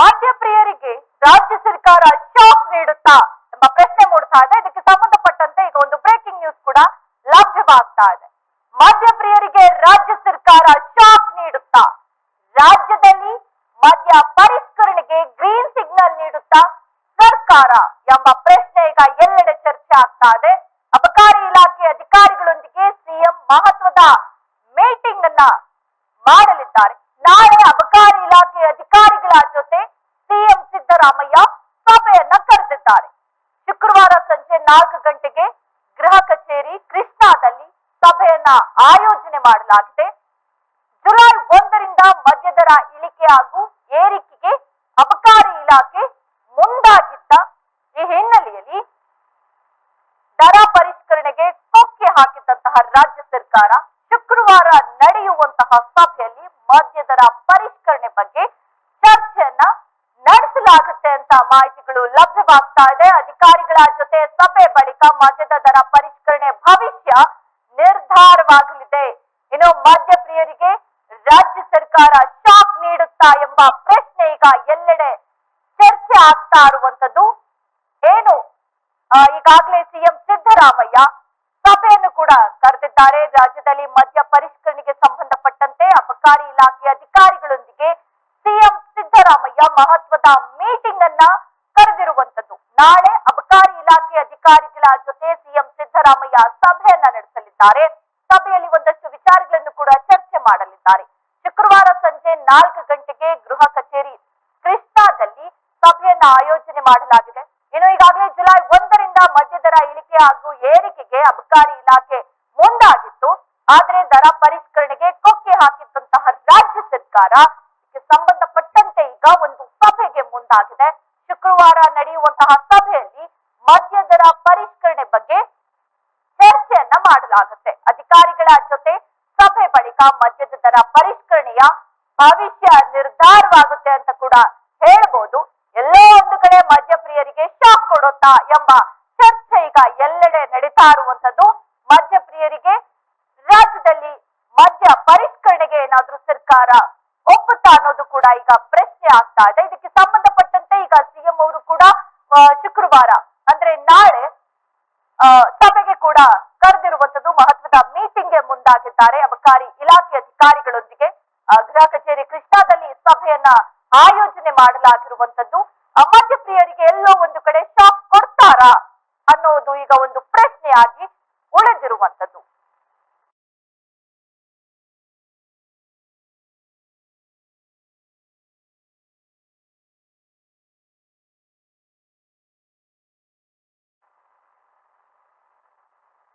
ಮದ್ಯಪ್ರಿಯರಿಗೆ ರಾಜ್ಯ ಸರ್ಕಾರ ಶಾಕ್ ನೀಡುತ್ತಾ ಎಂಬ ಪ್ರಶ್ನೆ ಮೂಡ್ತಾ ಇದೆ. ಇದಕ್ಕೆ ಸಂಬಂಧಪಟ್ಟಂತೆ ಈಗ ಒಂದು ಬ್ರೇಕಿಂಗ್ ನ್ಯೂಸ್ ಕೂಡ ಲಭ್ಯವಾಗ್ತಾ ಇದೆ. ಮದ್ಯಪ್ರಿಯರಿಗೆ ರಾಜ್ಯ ಸರ್ಕಾರ ಶಾಕ್ ನೀಡುತ್ತಾ, ರಾಜ್ಯದಲ್ಲಿ ಮದ್ಯ ಪರಿಷ್ಕರಣೆಗೆ ಗ್ರೀನ್ ಸಿಗ್ನಲ್ ನೀಡುತ್ತಾ ಸರ್ಕಾರ ಎಂಬ ಪ್ರಶ್ನೆ ಈಗ ಎಲ್ಲೆಡೆ ಚರ್ಚೆ ಆಗ್ತಾ ಇದೆ. ಅಬಕಾರಿ ಇಲಾಖೆ ಅಧಿಕಾರಿಗಳೊಂದಿಗೆ ಸಿಎಂ ಮಹತ್ವದ ಮೀಟಿಂಗ್ ಅನ್ನ ಮಾಡಲಿದ್ದಾರೆ. ನಾಳೆ ಅಬಕಾರಿ ಇಲಾಖೆ ಅಧಿಕಾರಿಗಳ ಜೊತೆ ಸಿಎಂ ಸಿದ್ದರಾಮಯ್ಯ ಸಭೆಯನ್ನ ಕರೆದಿದ್ದಾರೆ. ಶುಕ್ರವಾರ ಸಂಜೆ ನಾಲ್ಕು ಗಂಟೆಗೆ ಗೃಹ ಕಚೇರಿ ಕೃಷ್ಣಾದಲ್ಲಿ ಸಭೆಯನ್ನ ಆಯೋಜನೆ ಮಾಡಲಾಗಿದೆ. ಜುಲೈ ಒಂದರಿಂದ ಮದ್ಯದರ ಇಳಿಕೆ ಹಾಗೂ ಏರಿಕೆಗೆ ಅಬಕಾರಿ ಇಲಾಖೆ ಮುಂದಾಗಿದ್ದ ಈ ಹಿನ್ನೆಲೆಯಲ್ಲಿ ದರ ಪರಿಷ್ಕರಣೆಗೆ ಕೊಕ್ಕೆ ಹಾಕಿದಂತಹ ರಾಜ್ಯ ಸರ್ಕಾರ ಶುಕ್ರವಾರ ನಡೆಯುವಂತಹ ಸಭೆಯಲ್ಲಿ ಮದ್ಯ ದರ ಪರಿಷ್ಕರಣೆ ಬಗ್ಗೆ ಅಂತ ಮಾಹಿತಿಗಳು ಲಭ್ಯವಾಗ್ತಾ ಇದೆ. ಅಧಿಕಾರಿಗಳ ಜೊತೆ ಸಭೆ ಬಳಿಕ ಮದ್ಯದ ದರ ಪರಿಷ್ಕರಣೆ ಭವಿಷ್ಯ ನಿರ್ಧಾರವಾಗಲಿದೆ. ಇನ್ನು ಮದ್ಯ ಪ್ರಿಯರಿಗೆ ರಾಜ್ಯ ಸರ್ಕಾರ ಶಾಕ್ ನೀಡುತ್ತಾ ಎಂಬ ಪ್ರಶ್ನೆ ಈಗ ಎಲ್ಲೆಡೆ ಚರ್ಚೆ ಆಗ್ತಾ ಇರುವಂತದ್ದು ಏನು? ಈಗಾಗಲೇ ಸಿಎಂ ಸಿದ್ದರಾಮಯ್ಯ ಸಭೆಯನ್ನು ಕೂಡ ಕರೆದಿದ್ದಾರೆ. ರಾಜ್ಯದಲ್ಲಿ ಮದ್ಯ ಪರಿಷ್ಕರಣೆಗೆ ಸಂಬಂಧಪಟ್ಟಂತೆ ಅಬಕಾರಿ ಇಲಾಖೆ ಅಧಿಕಾರಿಗಳೊಂದಿಗೆ ಸಿಎಂ ಸಿದ್ದರಾಮಯ್ಯ ಮಹತ್ವದ ಮೀಟಿಂಗ್ ಅನ್ನ ಕರೆದಿರುವಂತದ್ದು ನಾಳೆ ಅಬಕಾರಿ ಇಲಾಖೆ ಅಧಿಕಾರಿಗಳ ಜೊತೆ ಸಿಎಂ ಸಿದ್ದರಾಮಯ್ಯ ಸಭೆಯನ್ನ ನಡೆಸಲಿದ್ದಾರೆ. ಸಭೆಯಲ್ಲಿ ಒಂದಷ್ಟು ವಿಚಾರಗಳನ್ನು ಕೂಡ ಚರ್ಚೆ ಮಾಡಲಿದ್ದಾರೆ. ಶುಕ್ರವಾರ ಸಂಜೆ ನಾಲ್ಕು ಗಂಟೆಗೆ ಗೃಹ ಕಚೇರಿ ಕೃಷ್ಣಾದಲ್ಲಿ ಸಭೆಯನ್ನ ಆಯೋಜನೆ ಮಾಡಲಾಗಿದೆ. ಇನ್ನು ಈಗಾಗಲೇ ಜುಲೈ ಒಂದರಿಂದ ಮದ್ಯದರ ಇಳಿಕೆ ಹಾಗೂ ಏರಿಕೆಗೆ ಅಬಕಾರಿ ಇಲಾಖೆ ಮುಂದಾಗಿತ್ತು. ಆದರೆ ದರ ಪರಿಷ್ಕರಣೆಗೆ ಕೊಕ್ಕೆ ಹಾಕಿದ್ದಂತಹ ರಾಜ್ಯ ಸರ್ಕಾರ ಸಂಬಂಧಪಟ್ಟಂತೆ ಈಗ ಒಂದು ಸಭೆಗೆ ಮುಂದಾಗಿದೆ. ಶುಕ್ರವಾರ ನಡೆಯುವಂತಹ ಸಭೆಯಲ್ಲಿ ಮದ್ಯ ದರ ಪರಿಷ್ಕರಣೆ ಬಗ್ಗೆ ಚರ್ಚೆಯನ್ನ ಮಾಡಲಾಗುತ್ತೆ ಅಧಿಕಾರಿಗಳ ಜೊತೆ ಸಭೆ ಬಳಿಕ ಮದ್ಯದ ದರ ಪರಿಷ್ಕರಣೆಯ ಭವಿಷ್ಯ ನಿರ್ಧಾರವಾಗುತ್ತೆ ಅಂತ ಕೂಡ ಹೇಳ್ಬೋದು. ಎಲ್ಲೋ ಒಂದು ಕಡೆ ಮದ್ಯಪ್ರಿಯರಿಗೆ ಶಾಕ್ ಕೊಡುತ್ತಾ ಎಂಬ ಚರ್ಚೆ ಈಗ ಎಲ್ಲೆಡೆ ನಡೀತಾ ಇರುವಂತದ್ದು ಮದ್ಯಪ್ರಿಯರಿಗೆ ರಾಜ್ಯದಲ್ಲಿ ಮದ್ಯ ಪರಿಷ್ಕರಣೆಗೆ ಏನಾದ್ರೂ ಸರ್ಕಾರ ಒಪ್ಪುತ್ತಾ ಅನ್ನೋದು ಕೂಡ ಈಗ ಪ್ರಶ್ನೆ ಆಗ್ತಾ ಇದೆ. ಇದಕ್ಕೆ ಸಂಬಂಧಪಟ್ಟಂತೆ ಈಗ ಸಿಎಂ ಅವರು ಕೂಡ ಶುಕ್ರವಾರ, ಅಂದ್ರೆ ನಾಳೆ ಸಭೆಗೆ ಕೂಡ ಕರೆದಿರುವಂತದ್ದು ಮಹತ್ವದ ಮೀಟಿಂಗ್ಗೆ ಮುಂದಾಗಿದ್ದಾರೆ ಅಬಕಾರಿ ಇಲಾಖೆ ಅಧಿಕಾರಿಗಳೊಂದಿಗೆ ಆ, ಗೃಹ ಕಚೇರಿ ಕೃಷ್ಣಾದಲ್ಲಿ ಸಭೆಯನ್ನ ಆಯೋಜನೆ ಮಾಡಲಾಗಿರುವಂತದ್ದು ಆ, ಮದ್ಯಪ್ರಿಯರಿಗೆ ಎಲ್ಲೋ ಒಂದು ಕಡೆ ಶಾಪ್ ಕೊಡ್ತಾರಾ ಅನ್ನೋದು ಈಗ ಒಂದು ಪ್ರಶ್ನೆಯಾಗಿ ಉಳಿದಿರುವಂತದ್ದು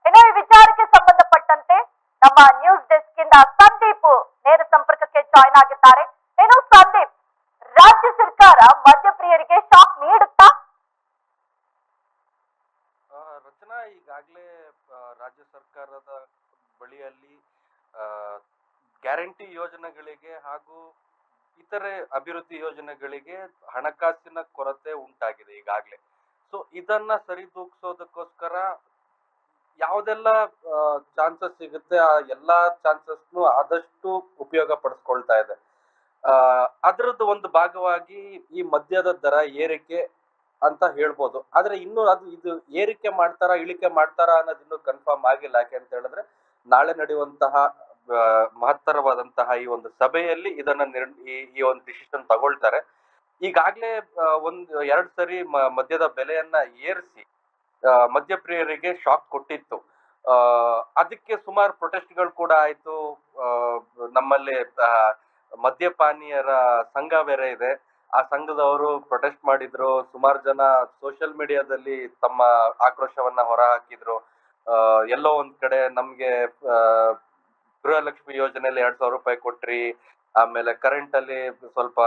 ಈ ವಿಚಾರಕ್ಕೆ ಸಂಬಂಧಪಟ್ಟಂತೆ ನಮ್ಮ ನ್ಯೂಸ್ ಡೆಸ್ಕ್ ಇಂದ ಸಂದೀಪ್ ನೇರ ಸಂಪರ್ಕಕ್ಕೆ ಜಾಯ್ನ್ ಆಗಿದ್ದಾರೆ. ಏನು ಮದ್ಯಪ್ರಿಯರಿಗೆ ಶಾಕ್ ನೀಡುತ್ತಾ? ರಚನಾ ಈಗಾಗಲೇ ರಾಜ್ಯ ಸರ್ಕಾರದ ಬಳಿಯಲ್ಲಿ ಗ್ಯಾರಂಟಿ ಯೋಜನೆಗಳಿಗೆ ಹಾಗೂ ಇತರೆ ಅಭಿವೃದ್ಧಿ ಯೋಜನೆಗಳಿಗೆ ಹಣಕಾಸಿನ ಕೊರತೆ ಉಂಟಾಗಿದೆ ಈಗಾಗಲೇ. ಸೊ ಇದನ್ನ ಸರಿದೂಗಿಸೋದಕ್ಕೋಸ್ಕರ ಯಾವುದೆಲ್ಲ ಚಾನ್ಸಸ್ ಸಿಗುತ್ತೆ, ಆ ಎಲ್ಲಾ ಚಾನ್ಸಸ್ನು ಆದಷ್ಟು ಉಪಯೋಗ ಪಡಿಸ್ಕೊಳ್ತಾ ಇದೆ. ಅದರದ್ದು ಒಂದು ಭಾಗವಾಗಿ ಈ ಮದ್ಯದ ದರ ಏರಿಕೆ ಅಂತ ಹೇಳ್ಬೋದು. ಆದ್ರೆ ಇನ್ನು ಅದು ಇದು ಏರಿಕೆ ಮಾಡ್ತಾರ, ಇಳಿಕೆ ಮಾಡ್ತಾರ ಅನ್ನೋದು ಇನ್ನೂ ಕನ್ಫರ್ಮ್ ಆಗಿಲ್ಲ. ಯಾಕೆ ಅಂತ ಹೇಳಿದ್ರೆ, ನಾಳೆ ನಡೆಯುವಂತಹ ಮಹತ್ತರವಾದಂತಹ ಈ ಒಂದು ಸಭೆಯಲ್ಲಿ ಇದನ್ನ ನಿರ್- ಈ ಒಂದು ಡಿಸಿಷನ್ ತಗೊಳ್ತಾರೆ. ಈಗಾಗ್ಲೇ ಒಂದ್, ಎರಡ್ ಸರಿ ಮದ್ಯದ ಬೆಲೆಯನ್ನ ಏರಿಸಿ ಮದ್ಯಪ್ರಿಯರಿಗೆ ಶಾಕ್ ಕೊಟ್ಟಿತ್ತು. ಅದಕ್ಕೆ ಸುಮಾರು ಪ್ರೊಟೆಸ್ಟ್ಗಳು ಕೂಡ ಆಯ್ತು. ನಮ್ಮಲ್ಲಿ ಮದ್ಯಪಾನೀಯರ ಸಂಘ ಬೇರೆ ಇದೆ. ಆ ಸಂಘದವರು ಪ್ರೊಟೆಸ್ಟ್ ಮಾಡಿದ್ರು. ಸುಮಾರು ಜನ ಸೋಷಿಯಲ್ ಮೀಡಿಯಾದಲ್ಲಿ ತಮ್ಮ ಆಕ್ರೋಶವನ್ನ ಹೊರಹಾಕಿದ್ರು. ಆ, ಎಲ್ಲೋ ಒಂದ್ ಕಡೆ ನಮ್ಗೆ ಗೃಹಲಕ್ಷ್ಮಿ ಯೋಜನೆಯಲ್ಲಿ ಎರಡ್ ಸಾವಿರ ರೂಪಾಯಿ ಕೊಟ್ರಿ. ಆಮೇಲೆ ಕರೆಂಟ್ ಅಲ್ಲಿ ಸ್ವಲ್ಪ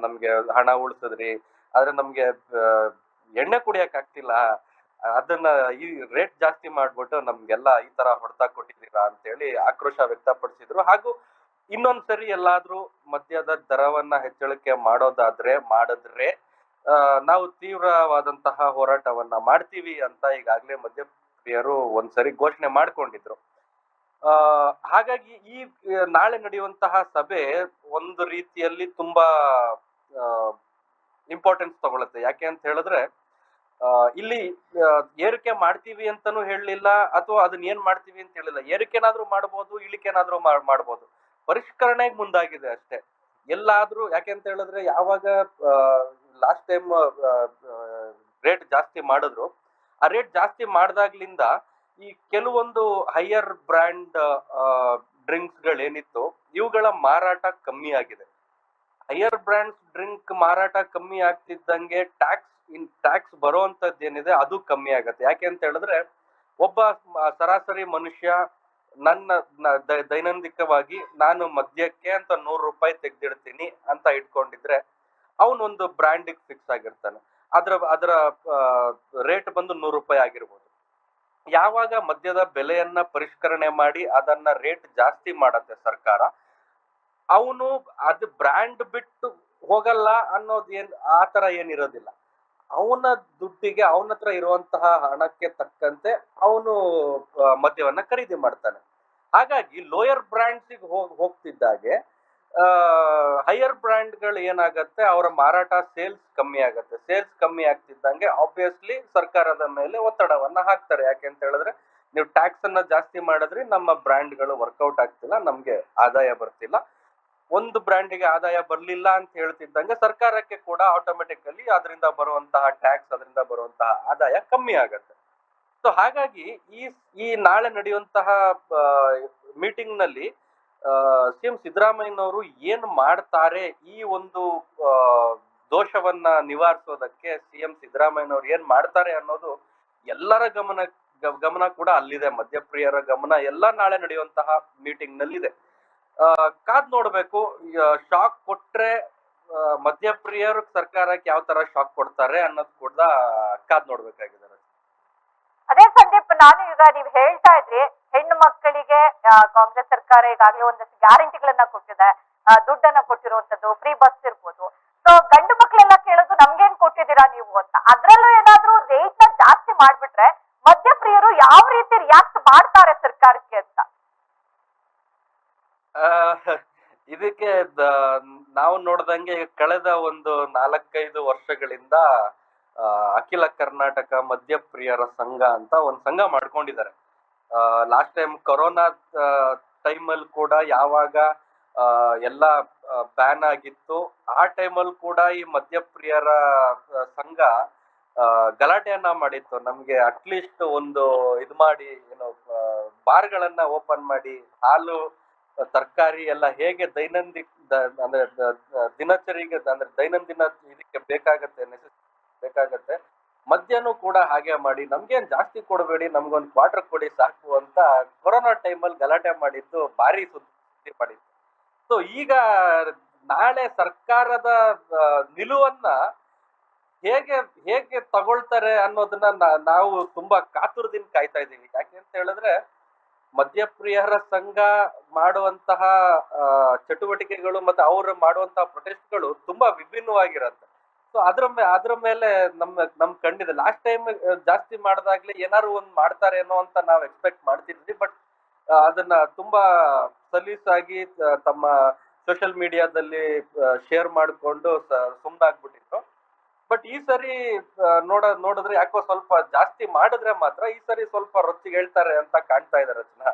ನಮ್ಗೆ ಹಣ ಉಳಿಸಿದ್ರಿ. ಆದ್ರೆ ನಮ್ಗೆ ಎಣ್ಣೆ ಕುಡಿಯಕ್ ಆಗ್ತಿಲ್ಲ. ಅದನ್ನ ಈ ರೇಟ್ ಜಾಸ್ತಿ ಮಾಡ್ಬಿಟ್ಟು ನಮ್ಗೆಲ್ಲ ಈ ತರ ಹೊಡೆತ ಕೊಟ್ಟಿದ್ದೀರಾ ಅಂತೇಳಿ ಆಕ್ರೋಶ ವ್ಯಕ್ತಪಡಿಸಿದ್ರು. ಹಾಗೂ ಇನ್ನೊಂದ್ ಸರಿ ಎಲ್ಲಾದ್ರೂ ಮದ್ಯದ ದರವನ್ನ ಹೆಚ್ಚಳಿಕೆ ಮಾಡೋದಾದ್ರೆ, ಮಾಡಿದ್ರೆ ನಾವು ತೀವ್ರವಾದಂತಹ ಹೋರಾಟವನ್ನ ಮಾಡ್ತೀವಿ ಅಂತ ಈಗಾಗಲೇ ಮದ್ಯಪ್ರಿಯರು ಒಂದ್ಸರಿ ಘೋಷಣೆ ಮಾಡ್ಕೊಂಡಿದ್ರು. ಆ, ಹಾಗಾಗಿ ಈ ನಾಳೆ ನಡೆಯುವಂತಹ ಸಭೆ ಒಂದು ರೀತಿಯಲ್ಲಿ ತುಂಬಾ ಇಂಪಾರ್ಟೆನ್ಸ್ ತಗೊಳುತ್ತೆ. ಯಾಕೆ ಅಂತ ಹೇಳಿದ್ರೆ ಇಲ್ಲಿ ಏರಿಕೆ ಮಾಡ್ತೀವಿ ಅಂತಾನೂ ಹೇಳಲಿಲ್ಲ, ಅಥವಾ ಅದನ್ನ ಏನ್ ಮಾಡ್ತೀವಿ ಅಂತ ಹೇಳಿಲ್ಲ. ಏರಿಕೆನಾದ್ರೂ ಮಾಡ್ಬೋದು, ಇಳಿಕೆನಾದ್ರೂ ಮಾಡ್- ಮಾಡ್ಬೋದು. ಪರಿಷ್ಕರಣೆಗೆ ಮುಂದಾಗಿದೆ ಅಷ್ಟೇ. ಎಲ್ಲಾದ್ರೂ ಯಾಕೆ ಅಂತ ಹೇಳಿದ್ರೆ ಯಾವಾಗ ಲಾಸ್ಟ್ ಟೈಮ್ ರೇಟ್ ಜಾಸ್ತಿ ಮಾಡಿದ್ರು, ಆ ರೇಟ್ ಜಾಸ್ತಿ ಮಾಡಿದಾಗ್ಲಿಂದ ಈ ಕೆಲವೊಂದು ಹೈಯರ್ ಬ್ರ್ಯಾಂಡ್ ಡ್ರಿಂಕ್ಸ್ ಗಳೇನಿತ್ತು ಇವುಗಳ ಮಾರಾಟ ಕಮ್ಮಿ ಆಗಿದೆ. ಹೈಯರ್ ಬ್ರ್ಯಾಂಡ್ಸ್ ಡ್ರಿಂಕ್ ಮಾರಾಟ ಕಮ್ಮಿ ಆಗ್ತಿದ್ದಂಗೆ ಟ್ಯಾಕ್ಸ್ ಇನ್ ಟ್ಯಾಕ್ಸ್ ಬರೋ ಏನಿದೆ ಅದು ಕಮ್ಮಿ ಆಗತ್ತೆ. ಯಾಕೆ ಅಂತ ಹೇಳಿದ್ರೆ, ಒಬ್ಬ ಸರಾಸರಿ ಮನುಷ್ಯ ನನ್ನ ದೈನಂದಿಕವಾಗಿ ನಾನು ಮದ್ಯಕ್ಕೆ ಅಂತ ನೂರು ರೂಪಾಯಿ ತೆಗ್ದಿಡ್ತೀನಿ ಅಂತ ಇಟ್ಕೊಂಡಿದ್ರೆ, ಅವನೊಂದು ಬ್ರ್ಯಾಂಡಿಗೆ ಫಿಕ್ಸ್ ಆಗಿರ್ತಾನೆ. ಅದ್ರ, ಅದರ ರೇಟ್ ಬಂದು ನೂರು ರೂಪಾಯಿ ಆಗಿರ್ಬೋದು. ಯಾವಾಗ ಮದ್ಯದ ಬೆಲೆಯನ್ನ ಪರಿಷ್ಕರಣೆ ಮಾಡಿ ಅದನ್ನ ರೇಟ್ ಜಾಸ್ತಿ ಮಾಡತ್ತೆ ಸರ್ಕಾರ, ಅವನು ಅದು ಬ್ರ್ಯಾಂಡ್ ಬಿಟ್ಟು ಹೋಗಲ್ಲ ಅನ್ನೋದು ಏನ್, ಆ ತರ ಏನಿರೋದಿಲ್ಲ. ಅವನ ದುಡ್ಡಿಗೆ ಅವನ ಹತ್ರ ಇರುವಂತಹ ಹಣಕ್ಕೆ ತಕ್ಕಂತೆ ಅವನು ಮದ್ಯವನ್ನ ಖರೀದಿ ಮಾಡ್ತಾನೆ. ಹಾಗಾಗಿ ಲೋಯರ್ ಬ್ರ್ಯಾಂಡ್ಸಿಗೆ ಹೋಗ್, ಹೋಗ್ತಿದ್ದಾಗೆ ಹೈಯರ್ ಬ್ರ್ಯಾಂಡ್ಗಳು ಏನಾಗತ್ತೆ, ಅವರ ಮಾರಾಟ ಸೇಲ್ಸ್ ಕಮ್ಮಿ ಆಗತ್ತೆ. ಸೇಲ್ಸ್ ಕಮ್ಮಿ ಆಗ್ತಿದ್ದಂಗೆ ಆಬ್ವಿಯಸ್ಲಿ ಸರ್ಕಾರದ ಮೇಲೆ ಒತ್ತಡವನ್ನ ಹಾಕ್ತಾರೆ. ಯಾಕೆ ಅಂತ ಹೇಳಿದ್ರೆ, ನೀವು ಟ್ಯಾಕ್ಸ್ ಅನ್ನ ಜಾಸ್ತಿ ಮಾಡಿದ್ರೆ ನಮ್ಮ ಬ್ರ್ಯಾಂಡ್ಗಳು ವರ್ಕೌಟ್ ಆಗ್ತಿಲ್ಲ, ನಮ್ಗೆ ಆದಾಯ ಬರ್ತಿಲ್ಲ. ಒಂದು ಬ್ರ್ಯಾಂಡಿಗೆ ಆದಾಯ ಬರ್ಲಿಲ್ಲ ಅಂತ ಹೇಳ್ತಿದ್ದಂಗೆ ಸರ್ಕಾರಕ್ಕೆ ಕೂಡ ಆಟೋಮೆಟಿಕಲಿ ಅದರಿಂದ ಬರುವಂತಹ ಟ್ಯಾಕ್ಸ್ ಅದರಿಂದ ಬರುವಂತಹ ಆದಾಯ ಕಮ್ಮಿ ಆಗತ್ತೆ. ಸೊ ಹಾಗಾಗಿ ಈ ಈ ನಾಳೆ ನಡೆಯುವಂತಹ ಮೀಟಿಂಗ್ನಲ್ಲಿ ಸಿ ಎಂ ಸಿದ್ದರಾಮಯ್ಯನವರು ಏನ್ ಮಾಡ್ತಾರೆ ಈ ಒಂದು ದೋಷವನ್ನ ನಿವಾರಿಸೋದಕ್ಕೆ ಸಿ ಎಂ ಸಿದ್ದರಾಮಯ್ಯನವರು ಏನ್ ಮಾಡ್ತಾರೆ ಅನ್ನೋದು ಎಲ್ಲರ ಗಮನ ಗಮನ ಕೂಡ ಅಲ್ಲಿದೆ. ಮದ್ಯಪ್ರಿಯರ ಗಮನ ಎಲ್ಲ ನಾಳೆ ನಡೆಯುವಂತಹ ಮೀಟಿಂಗ್ ನಲ್ಲಿದೆ. ಕಾದ್ ನೋಡ್ಬೇಕು. ಶಾಕ್ ಕೊಟ್ರೆ ಮಧ್ಯಪ್ರಿಯರು ಸರ್ಕಾರಕ್ಕೆ ಯಾವ ತರ ಶಾಕ್ ಕೊಡ್ತಾರೆ ಅನ್ನೋದು ಕೂಡ ಕಾದ್ ನೋಡ್ಬೇಕಾಗಿದೆ ಅದೇ ಸಂದೀಪ್, ನಾನು ಈಗ ನೀವು ಹೇಳ್ತಾ ಇದ್ರಿ, ಹೆಣ್ಣು ಮಕ್ಕಳಿಗೆ ಕಾಂಗ್ರೆಸ್ ಸರ್ಕಾರ ಈಗಾಗಲೇ ಒಂದಷ್ಟು ಗ್ಯಾರಂಟಿಗಳನ್ನ ಕೊಟ್ಟಿದೆ. ದುಡ್ಡನ್ನ ಕೊಟ್ಟಿರುವಂತದ್ದು ಫ್ರೀ ಬಸ್ ಇರ್ಬೋದು. ಸೊ ಗಂಡು ಮಕ್ಕಳೆಲ್ಲ ಕೇಳೋದು ನಮ್ಗೇನ್ ಕೊಟ್ಟಿದ್ದೀರಾ ನೀವು ಅಂತ. ಅದ್ರಲ್ಲೂ ಏನಾದ್ರೂ ರೇಟ್ನ ಜಾಸ್ತಿ ಮಾಡ್ಬಿಟ್ರೆ ಮಧ್ಯಪ್ರಿಯರು ಯಾವ ರೀತಿ ರಿಯಾಕ್ಟ್ ಮಾಡ್ತಾರೆ ಸರ್ಕಾರಕ್ಕೆ ಅಂತ ಆ, ಇದಕ್ಕೆ ದ- ನಾವು ನೋಡ್ದಂಗೆ ಕಳೆದ ಒಂದು ನಾಲ್ಕೈದು ವರ್ಷಗಳಿಂದ ಅಖಿಲ ಕರ್ನಾಟಕ ಮದ್ಯಪ್ರಿಯರ ಸಂಘ ಅಂತ ಒಂದು ಸಂಘ ಮಾಡ್ಕೊಂಡಿದ್ದಾರೆ. ಲಾಸ್ಟ್ ಟೈಮ್ ಕೊರೋನಾ ಟೈಮಲ್ಲಿ ಕೂಡ ಯಾವಾಗ ಎಲ್ಲ ಬ್ಯಾನ್ ಆಗಿತ್ತು, ಆ ಟೈಮಲ್ಲಿ ಕೂಡ ಈ ಮದ್ಯಪ್ರಿಯರ ಸಂಘ ಗಲಾಟೆಯನ್ನ ಮಾಡಿತ್ತು. ನಮ್ಗೆ ಅಟ್ಲೀಸ್ಟ್ ಒಂದು ಇದು ಮಾಡಿ, ಏನು ಬಾರ್ಗಳನ್ನ ಓಪನ್ ಮಾಡಿ, ಹಾಲು ತರಕಾರಿ ಎಲ್ಲ ಹೇಗೆ ದೈನಂದಿನ ಅಂದ್ರೆ ದಿನಚರಿಗೆ ಅಂದ್ರೆ ದೈನಂದಿನ ಇದಕ್ಕೆ ಬೇಕಾಗತ್ತೆ ಬೇಕಾಗತ್ತೆ. ಮದ್ಯನೂ ಕೂಡ ಹಾಗೆ ಮಾಡಿ, ನಮ್ಗೇನ್ ಜಾಸ್ತಿ ಕೊಡಬೇಡಿ, ನಮ್ಗೊಂದು ಕ್ವಾರ್ಟರ್ ಕೊಡಿ ಸಾಕು ಅಂತ ಕೊರೋನಾ ಟೈಮಲ್ಲಿ ಗಲಾಟೆ ಮಾಡಿದ್ದು ಭಾರಿ ಸುದ್ದಿ ಮಾಡಿದ್ದು. ಸೊ ಈಗ ನಾಳೆ ಸರ್ಕಾರದ ನಿಲುವನ್ನ ಹೇಗೆ ಹೇಗೆ ತಗೊಳ್ತಾರೆ ಅನ್ನೋದನ್ನ ನಾವು ತುಂಬಾ ಕಾತುರದಿಂದ ಕಾಯ್ತಾ ಇದ್ದೀವಿ. ಯಾಕೆ ಅಂತ ಹೇಳಿದ್ರೆ ಮದ್ಯಪ್ರಿಯರ ಸಂಘ ಮಾಡುವಂತಹ ಚಟುವಟಿಕೆಗಳು ಮತ್ತೆ ಅವರು ಮಾಡುವಂತಹ ಪ್ರೊಟೆಸ್ಟ್ಗಳು ತುಂಬಾ ವಿಭಿನ್ನವಾಗಿರತ್ತೆ. ಸೊ ಅದ್ರ ಅದ್ರ ಮೇಲೆ ನಮ್ಮ ನಮ್ ಕಂಡಿದೆ ಲಾಸ್ಟ್ ಟೈಮ್ ಜಾಸ್ತಿ ಮಾಡಿದಾಗ್ಲೇ ಏನಾದ್ರು ಒಂದ್ ಮಾಡ್ತಾರೆ ಏನೋ ಅಂತ ನಾವು ಎಕ್ಸ್ಪೆಕ್ಟ್ ಮಾಡ್ತಿದ್ವಿ. ಬಟ್ ಅದನ್ನ ತುಂಬಾ ಸಲೀಸಾಗಿ ತಮ್ಮ ಸೋಷಿಯಲ್ ಮೀಡಿಯಾದಲ್ಲಿ ಶೇರ್ ಮಾಡಿಕೊಂಡು ಸುಮ್ಮನಾಗ್ಬಿಟ್ಟಿದ್ರು ಬಟ್ ಈ ಸರಿ ನೋಡ ನೋಡಿದ್ರೆ ಯಾಕೋ ಸ್ವಲ್ಪ ಜಾಸ್ತಿ ಮಾಡಿದ್ರೆ ಮಾತ್ರ ಈ ಸರಿ ಸ್ವಲ್ಪ ರೊಚ್ಚಿಗೆ ಹೇಳ್ತಾರೆ ಅಂತ ಕಾಣ್ತಾ ಇದೆ ರಚನಾ.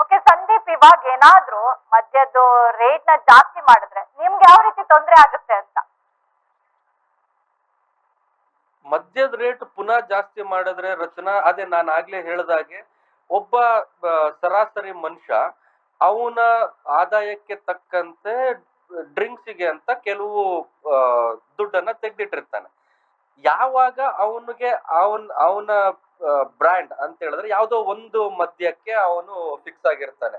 ಓಕೆ ಸಂದೀಪ್ ಇವಾಗ ಏನಾದ್ರೂ ಮದ್ಯದ್ದು ರೇಟ್ನ ಜಾಸ್ತಿ ಮಾಡಿದ್ರೆ ನಿಮ್ಗೆ ಯಾವ ರೀತಿ ತೊಂದರೆ ಆಗುತ್ತೆ ಅಂತ? ಮದ್ಯದ ರೇಟ್ ಪುನಃ ಜಾಸ್ತಿ ಮಾಡಿದ್ರೆ ರಚನಾ ಅದೇ ನಾನು ಆಗ್ಲೇ ಹೇಳ್ದಾಗೆ ಒಬ್ಬ ಸರಾಸರಿ ಮನುಷ್ಯ ಅವನ ಆದಾಯಕ್ಕೆ ತಕ್ಕಂತೆ ಡ್ರಿಂಕ್ಸಿಗೆ ಅಂತ ಕೆಲವು ದುಡ್ಡನ್ನ ತೆಗ್ದಿಟ್ಟಿರ್ತಾನೆ. ಯಾವಾಗ ಅವನಿಗೆ ಅವನ್, ಅವನ ಬ್ರ್ಯಾಂಡ್ ಅಂತ ಹೇಳಿದ್ರೆ ಯಾವುದೋ ಒಂದು ಮದ್ಯಕ್ಕೆ ಅವನು ಫಿಕ್ಸ್ ಆಗಿರ್ತಾನೆ.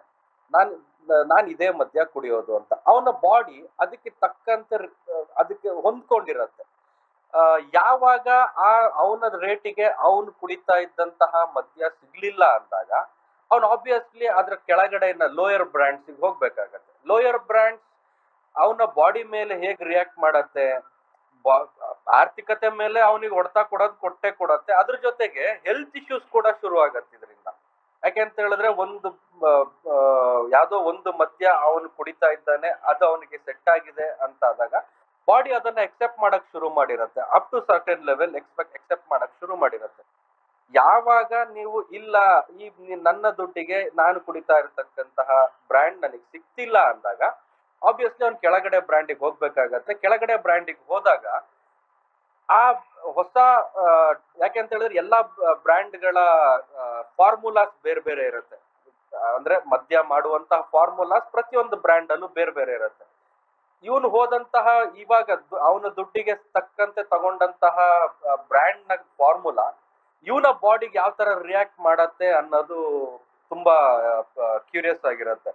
ನಾನು ನಾನು ಇದೇ ಮದ್ಯ ಕುಡಿಯೋದು ಅಂತ. ಅವನ ಬಾಡಿ ಅದಕ್ಕೆ ತಕ್ಕಂತೆ ಅದಕ್ಕೆ ಹೊಂದ್ಕೊಂಡಿರತ್ತೆ. ಯಾವಾಗ ಆ, ಅವನ ರೇಟಿಗೆ ಅವನು ಕುಡಿತಾ ಇದ್ದಂತಹ ಮದ್ಯ ಸಿಗ್ಲಿಲ್ಲ ಅಂದಾಗ, ಅವನು ಆಬ್ವಿಯಸ್ಲಿ ಅದ್ರ ಕೆಳಗಡೆ ಲೋಯರ್ ಬ್ರ್ಯಾಂಡ್ಸಿಗೆ ಹೋಗ್ಬೇಕಾಗತ್ತೆ. ಲೋಯರ್ ಬ್ರ್ಯಾಂಡ್ಸ್ ಅವನ ಬಾಡಿ ಮೇಲೆ ಹೇಗ್ ರಿಯಾಕ್ಟ್ ಮಾಡತ್ತೆ ಆರ್ಥಿಕತೆ ಮೇಲೆ ಅವನಿಗೆ ಹೊಡೆತ ಕೊಡೋದು ಕೊಟ್ಟೆ ಕೊಡತ್ತೆ, ಅದ್ರ ಜೊತೆಗೆ ಹೆಲ್ತ್ ಇಶ್ಯೂಸ್ ಕೂಡ ಶುರು ಆಗತ್ತೆ ಇದರಿಂದ. ಯಾಕೆ ಅಂತ ಹೇಳಿದ್ರೆ ಒಂದು ಯಾವ್ದೋ ಒಂದು ಮದ್ಯ ಅವನು ಕುಡಿತಾ ಇದ್ದಾನೆ, ಅದು ಅವನಿಗೆ ಸೆಟ್ ಆಗಿದೆ ಅಂತ ಆದಾಗ ಬಾಡಿ ಅದನ್ನ ಎಕ್ಸೆಪ್ಟ್ ಮಾಡಕ್ ಶುರು ಮಾಡಿರತ್ತೆ. Up to certain level expect accept ಮಾಡಕ್ ಶುರು ಮಾಡಿರತ್ತೆ. ಯಾವಾಗ ನೀವು ಇಲ್ಲ, ಈ ನನ್ನ ದುಡ್ಡಿಗೆ ನಾನು ಕುಡಿತಾ ಇರತಕ್ಕಂತಹ ಬ್ರ್ಯಾಂಡ್ ನನಗೆ ಸಿಗ್ತಿಲ್ಲ ಅಂದಾಗ ಆಬ್ವಿಯಸ್ಲಿ ಅವ್ನು ಕೆಳಗಡೆ ಬ್ರ್ಯಾಂಡಿಗೆ ಹೋಗ್ಬೇಕಾಗತ್ತೆ. ಕೆಳಗಡೆ ಬ್ರ್ಯಾಂಡಿಗೆ ಹೋದಾಗ ಆ ಹೊಸ ಯಾಕೆ ಅಂತ ಹೇಳಿದ್ರೆ ಎಲ್ಲಾ ಬ್ರ್ಯಾಂಡ್ಗಳ ಫಾರ್ಮುಲಾಸ್ ಬೇರೆ ಬೇರೆ ಇರುತ್ತೆ. ಅಂದ್ರೆ ಮದ್ಯ ಮಾಡುವಂತಹ ಫಾರ್ಮುಲಾಸ್ ಪ್ರತಿಯೊಂದು ಬ್ರ್ಯಾಂಡ್ ಅಲ್ಲೂ ಬೇರೆ ಬೇರೆ ಇರುತ್ತೆ. ಇವನು ಹೋದಂತಹ ಇವಾಗ ಅವನ ದುಡ್ಡಿಗೆ ತಕ್ಕಂತೆ ತಗೊಂಡಂತಹ ಬ್ರ್ಯಾಂಡ್ನ ಫಾರ್ಮುಲಾ ಇವನ ಬಾಡಿಗೆ ಯಾವ ತರ ರಿಯಾಕ್ಟ್ ಮಾಡತ್ತೆ ಅನ್ನೋದು ತುಂಬಾ ಕ್ಯೂರಿಯಸ್ ಆಗಿರುತ್ತೆ.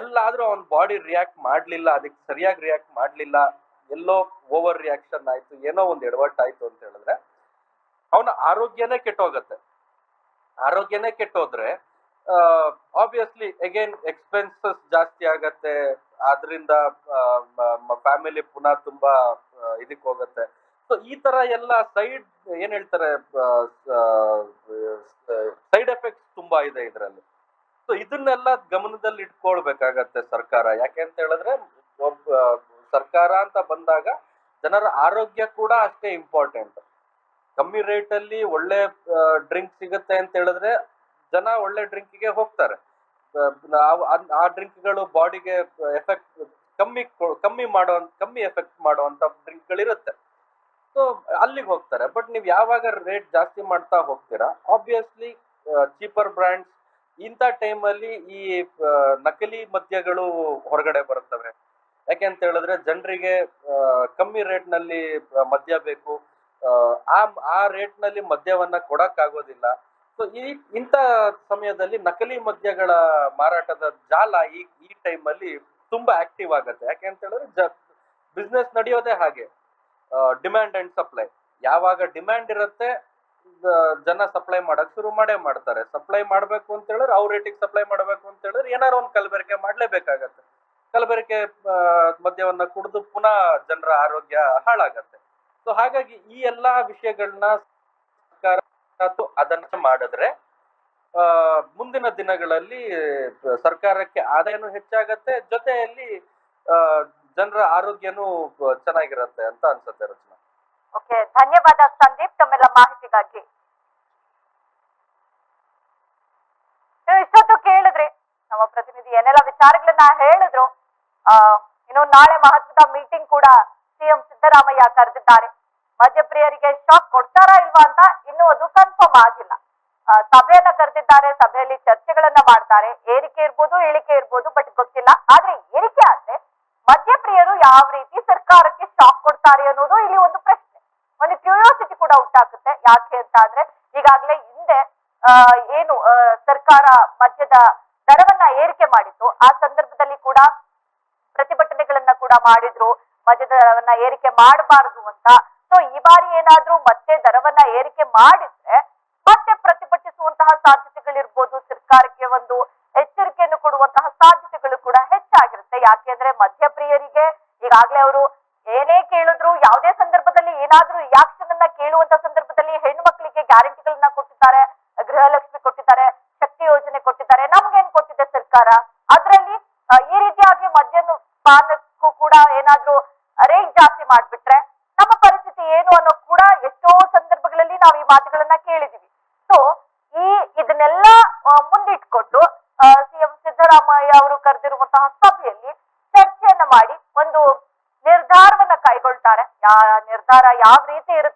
ಎಲ್ಲಾದ್ರೂ ಅವನ ಬಾಡಿ ರಿಯಾಕ್ಟ್ ಮಾಡ್ಲಿಲ್ಲ, ಅದಕ್ಕೆ ಸರಿಯಾಗಿ ರಿಯಾಕ್ಟ್ ಮಾಡ್ಲಿಲ್ಲ, ಎಲ್ಲೋ ಓವರ್ ರಿಯಾಕ್ಷನ್ ಆಯ್ತು, ಏನೋ ಒಂದು ಎಡವಟ್ ಆಯ್ತು ಅಂತ ಹೇಳಿದ್ರೆ, ಅವನ ಆರೋಗ್ಯನೇ ಕೆಟ್ಟೋಗತ್ತೆ. ಆರೋಗ್ಯನೇ ಕೆಟ್ಟೋದ್ರೆ ಆಬ್ವಿಯಸ್ಲಿ ಅಗೇನ್ ಎಕ್ಸ್ಪೆನ್ಸಸ್ ಜಾಸ್ತಿ ಆಗತ್ತೆ, ಆದ್ರಿಂದ ಫ್ಯಾಮಿಲಿ ಪುನಃ ತುಂಬಾ ಇದಕ್ಕೆ ಹೋಗತ್ತೆ. ಸೊ ಈ ತರ ಎಲ್ಲ ಸೈಡ್ ಏನ್ ಹೇಳ್ತಾರೆ ಸೈಡ್ ಎಫೆಕ್ಟ್ಸ್ ತುಂಬಾ ಇದೆ ಇದರಲ್ಲಿ. ಸೊ ಇದನ್ನೆಲ್ಲ ಗಮನದಲ್ಲಿ ಇಟ್ಕೊಳ್ಬೇಕಾಗತ್ತೆ ಸರ್ಕಾರ. ಯಾಕೆ ಅಂತ ಹೇಳಿದ್ರೆ ಒಬ್ಬ ಸರ್ಕಾರ ಅಂತ ಬಂದಾಗ ಜನರ ಆರೋಗ್ಯ ಕೂಡ ಅಷ್ಟೇ ಇಂಪಾರ್ಟೆಂಟ್ ಕಮ್ಮಿ ರೇಟ್ ಅಲ್ಲಿ ಒಳ್ಳೆ ಡ್ರಿಂಕ್ ಸಿಗುತ್ತೆ ಅಂತ ಹೇಳಿದ್ರೆ ಜನ ಒಳ್ಳೆ ಡ್ರಿಂಕಿಗೆ ಹೋಗ್ತಾರೆ. ಆ, ಡ್ರಿಂಕ್ಗಳು ಬಾಡಿಗೆ ಎಫೆಕ್ಟ್ ಕಮ್ಮಿ ಕಮ್ಮಿ ಮಾಡೋ ಕಮ್ಮಿ ಎಫೆಕ್ಟ್ ಮಾಡುವಂತ ಡ್ರಿಂಕ್ಗಳಿರುತ್ತೆ ಸೊ ಅಲ್ಲಿಗೆ ಹೋಗ್ತಾರೆ. ಬಟ್ ನೀವು ಯಾವಾಗ ರೇಟ್ ಜಾಸ್ತಿ ಮಾಡ್ತಾ ಹೋಗ್ತೀರಾ? ಆಬ್ವಿಯಸ್ಲಿ ಚೀಪರ್ ಬ್ರ್ಯಾಂಡ್ಸ್ ಇಂಥ ಟೈಮಲ್ಲಿ ಈ ನಕಲಿ ಮದ್ಯಗಳು ಹೊರಗಡೆ ಬರುತ್ತವೆ. ಯಾಕೆ ಅಂತ ಹೇಳಿದ್ರೆ ಜನರಿಗೆ ಕಮ್ಮಿ ರೇಟ್ನಲ್ಲಿ ಮದ್ಯ ಬೇಕು. ಆ, ಆ ರೇಟ್ನಲ್ಲಿ ಮದ್ಯವನ್ನ ಕೊಡಕ್ ಆಗೋದಿಲ್ಲ ಸೊ ಈ ಇಂಥ ಸಮಯದಲ್ಲಿ ನಕಲಿ ಮದ್ಯಗಳ ಮಾರಾಟದ ಜಾಲ ಈ ಈ ಟೈಮಲ್ಲಿ ತುಂಬಾ ಆಕ್ಟಿವ್ ಆಗುತ್ತೆ. ಯಾಕೆ ಅಂತ ಹೇಳಿದ್ರೆ ಬಿಸ್ನೆಸ್ ನಡೆಯೋದೇ ಹಾಗೆ. ಡಿಮ್ಯಾಂಡ್ ಅಂಡ್ ಸಪ್ಲೈ ಯಾವಾಗ ಡಿಮ್ಯಾಂಡ್ ಇರುತ್ತೆ ಜನ ಸಪ್ಲೈ ಮಾಡಕ್ ಶುರು ಮಾಡೇ ಮಾಡ್ತಾರೆ. ಸಪ್ಲೈ ಮಾಡ್ಬೇಕು ಅಂತ ಹೇಳಿದ್ರೆ ಅವ್ರ ರೇಟಿಗೆ ಸಪ್ಲೈ ಮಾಡ್ಬೇಕು ಅಂತ ಹೇಳಿದ್ರೆ ಏನಾರು ಒಂದು ಕಲಬೆರಕೆ ಮಾಡ್ಲೇಬೇಕಾಗತ್ತೆ. ಕಲಬೆರಕೆ ಮದ್ಯವನ್ನ ಕುಡಿದು ಪುನಃ ಜನರ ಆರೋಗ್ಯ ಹಾಳಾಗತ್ತೆ. ಸೊ ಹಾಗಾಗಿ ಈ ಎಲ್ಲಾ ವಿಷಯಗಳನ್ನ ಸರ್ಕಾರ ಅದನ್ನ ಮಾಡಿದ್ರೆ ಮುಂದಿನ ದಿನಗಳಲ್ಲಿ ಸರ್ಕಾರಕ್ಕೆ ಆದಾಯನೂ ಹೆಚ್ಚಾಗತ್ತೆ, ಜೊತೆಯಲ್ಲಿ ಜನರ ಆರೋಗ್ಯನೂ ಚೆನ್ನಾಗಿರತ್ತೆ ಅಂತ ಅನ್ಸುತ್ತೆ ರಚನಾ. ಓಕೆ, ಧನ್ಯವಾದ ಸಂದೀಪ್, ತಮ್ಮೆಲ್ಲ ಮಾಹಿತಿಗಾಗಿ. ಇಷ್ಟೊತ್ತು ಕೇಳಿದ್ರಿ, ನಮ್ಮ ಪ್ರತಿನಿಧಿ ಏನೆಲ್ಲ ವಿಚಾರಗಳನ್ನ ಹೇಳಿದ್ರು, ಆ, ಇನ್ನು ನಾಳೆ ಮಹತ್ವದ ಮೀಟಿಂಗ್ ಕೂಡ ಸಿಎಂ ಸಿದ್ದರಾಮಯ್ಯ ಕರೆದಿದ್ದಾರೆ. ಮದ್ಯಪ್ರಿಯರಿಗೆ ಶಾಕ್ ಕೊಡ್ತಾರಾ ಇಲ್ವಾ ಅಂತ ಇನ್ನೂ ಅದು ಕನ್ಫರ್ಮ್ ಆಗಿಲ್ಲ. ಸಭೆಯನ್ನ ಕರೆದಿದ್ದಾರೆ, ಸಭೆಯಲ್ಲಿ ಚರ್ಚೆಗಳನ್ನ ಮಾಡ್ತಾರೆ. ಏರಿಕೆ ಇರ್ಬೋದು, ಇಳಿಕೆ ಇರ್ಬೋದು, ಬಟ್ ಗೊತ್ತಿಲ್ಲ. ಆದ್ರೆ ಏರಿಕೆ ಆದ್ರೆ ಮದ್ಯಪ್ರಿಯರು ಯಾವ ರೀತಿ ಸರ್ಕಾರಕ್ಕೆ ಶಾಕ್ ಕೊಡ್ತಾರೆ ಅನ್ನೋದು ಇಲ್ಲಿ ಒಂದು ಪ್ರಶ್ನೆ. ಒಂದು ಕ್ಯೂರಿಯಾಸಿಟಿ ಕೂಡ ಉಂಟಾಗುತ್ತೆ. ಯಾಕೆ ಅಂತ ಅಂದ್ರೆ ಈಗಾಗಲೇ ಹಿಂದೆ ಏನು ಸರ್ಕಾರ ಮದ್ಯದ ದರವನ್ನ ಏರಿಕೆ ಮಾಡಿತ್ತು. ಆ ಸಂದರ್ಭದಲ್ಲಿ ಕೂಡ ಪ್ರತಿಭಟನೆಗಳನ್ನ ಕೂಡ ಮಾಡಿದ್ರು. ಮದ್ಯದ ದರವನ್ನ ಏರಿಕೆ ಮಾಡಬಾರದು ಅಂತ. ಸೊ ಈ ಬಾರಿ ಏನಾದ್ರೂ ಮತ್ತೆ ದರವನ್ನ ಏರಿಕೆ ಮಾಡಿದ್ರೆ ಮತ್ತೆ ಪ್ರತಿಭಟಿಸುವಂತಹ ಸಾಧ್ಯತೆಗಳಿರ್ಬೋದು. ಸರ್ಕಾರಕ್ಕೆ ಒಂದು ಎಚ್ಚರಿಕೆಯನ್ನು ಕೊಡುವಂತಹ ಸಾಧ್ಯತೆಗಳು ಕೂಡ ಹೆಚ್ಚಾಗಿರುತ್ತೆ. ಯಾಕೆಂದ್ರೆ ಮದ್ಯಪ್ರಿಯರಿಗೆ ಈಗಾಗಲೇ ಅವರು ಏನೇ ಕೇಳಿದ್ರು, ಯಾವುದೇ ಸಂದರ್ಭದಲ್ಲಿ ಏನಾದ್ರೂ ರಿಯಾಕ್ಷನ್ ಅನ್ನ ಕೇಳುವಂತ ಸಂದರ್ಭದಲ್ಲಿ ಹೆಣ್ಣು ಮಕ್ಕಳಿಗೆ ಗ್ಯಾರಂಟಿಗಳನ್ನ ಕೊಟ್ಟಿದ್ದಾರೆ, ಗೃಹಲಕ್ಷ್ಮಿ ಕೊಟ್ಟಿದ್ದಾರೆ, ಶಕ್ತಿ ಯೋಜನೆ ಕೊಟ್ಟಿದ್ದಾರೆ, ನಮ್ಗೇನ್ ಕೊಟ್ಟಿದೆ ಸರ್ಕಾರ? ಅದ್ರಲ್ಲಿ ಈ ರೀತಿಯಾಗಿ ಮದ್ಯನ ಪಾನಕ್ಕೂ ಕೂಡ ಏನಾದ್ರೂ ರೇಟ್ ಜಾಸ್ತಿ ಮಾಡ್ಬಿಟ್ರೆ ನಮ್ಮ ಪರಿಸ್ಥಿತಿ ಏನು ಅನ್ನೋ ಕೂಡ ಎಷ್ಟೋ ಸಂದರ್ಭಗಳಲ್ಲಿ ನಾವು ಈ ಮಾತುಗಳನ್ನ ಕೇಳಿದೀವಿ. ಸೊ ಈ ಇದನ್ನೆಲ್ಲ ಮುಂದಿಟ್ಕೊಂಡು ಸಿಎಂ ಸಿದ್ದರಾಮಯ್ಯ ಅವರು ಕರೆದಿರುವಂತಹ ಸಭೆಯಲ್ಲಿ ಯಾವ ರೀತಿ ಇರುತ್ತೆ